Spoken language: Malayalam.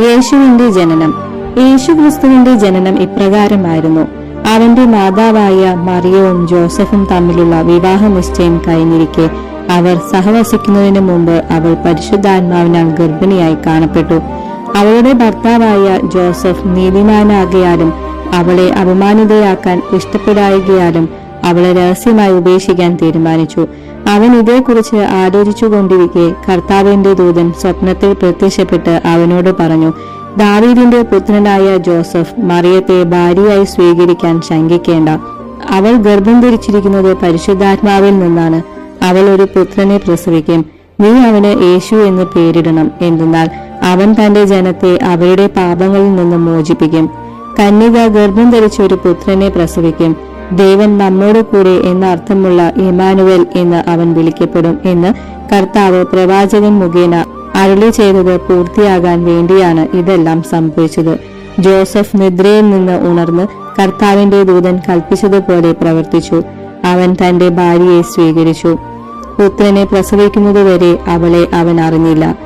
യേശുവിന്റെ ജനനം. യേശുക്രിസ്തുവിന്റെ ജനനം ഇപ്രകാരമായിരുന്നു. അവന്റെ മാതാവായ മറിയവും ജോസഫും തമ്മിലുള്ള വിവാഹ നിശ്ചയം കഴിഞ്ഞിരിക്കെ അവർ സഹവസിക്കുന്നതിന് മുമ്പ് അവൾ പരിശുദ്ധാത്മാവിനാൽ ഗർഭിണിയായി കാണപ്പെട്ടു. അവളുടെ ഭർത്താവായ ജോസഫ് നീതിമാനാകയാലും അവളെ അപമാനിതയാക്കാൻ ഇഷ്ടപ്പെടായകയാലും അവളെ രഹസ്യമായി ഉപേക്ഷിക്കാൻ തീരുമാനിച്ചു. അവൻ ഇതേക്കുറിച്ച് ആലോചിച്ചുകൊണ്ടിരിക്കെ കർത്താവിന്റെ ദൂതൻ സ്വപ്നത്തിൽ പ്രത്യക്ഷപ്പെട്ട് അവനോട് പറഞ്ഞു ദാവീദിന്റെ പുത്രനായ ജോസഫ് മറിയത്തെ ഭാര്യയായി സ്വീകരിക്കാൻ ശങ്കിക്കേണ്ട. അവൾ ഗർഭം ധരിച്ചിരിക്കുന്നത് പരിശുദ്ധാത്മാവിൽ നിന്നാണ്. അവൾ ഒരു പുത്രനെ പ്രസവിക്കും. നീ അവന് യേശു എന്ന് പേരിടണം. എന്തെന്നാൽ അവൻ തന്റെ ജനത്തെ അവരുടെ പാപങ്ങളിൽ നിന്ന് മോചിപ്പിക്കും. കന്യക ഗർഭം ധരിച്ച ഒരു പുത്രനെ പ്രസവിക്കും. ദേവൻ നമ്മോട് കൂടെ എന്ന അർത്ഥമുള്ള ഇമാനുവൽ എന്ന് അവൻ വിളിക്കപ്പെടും എന്ന് കർത്താവ് പ്രവാചകൻ മുഖേന അരുളി ചെയ്തത് പൂർത്തിയാകാൻ വേണ്ടിയാണ് ഇതെല്ലാം സംഭവിച്ചത്. ജോസഫ് നിദ്രയിൽ നിന്ന് ഉണർന്ന് കർത്താവിന്റെ ദൂതൻ കൽപ്പിച്ചതുപോലെ പ്രവർത്തിച്ചു. അവൻ തന്റെ ഭാര്യയെ സ്വീകരിച്ചു. പുത്രനെ പ്രസവിക്കുന്നതുവരെ അവളെ അവൻ അറിഞ്ഞില്ല.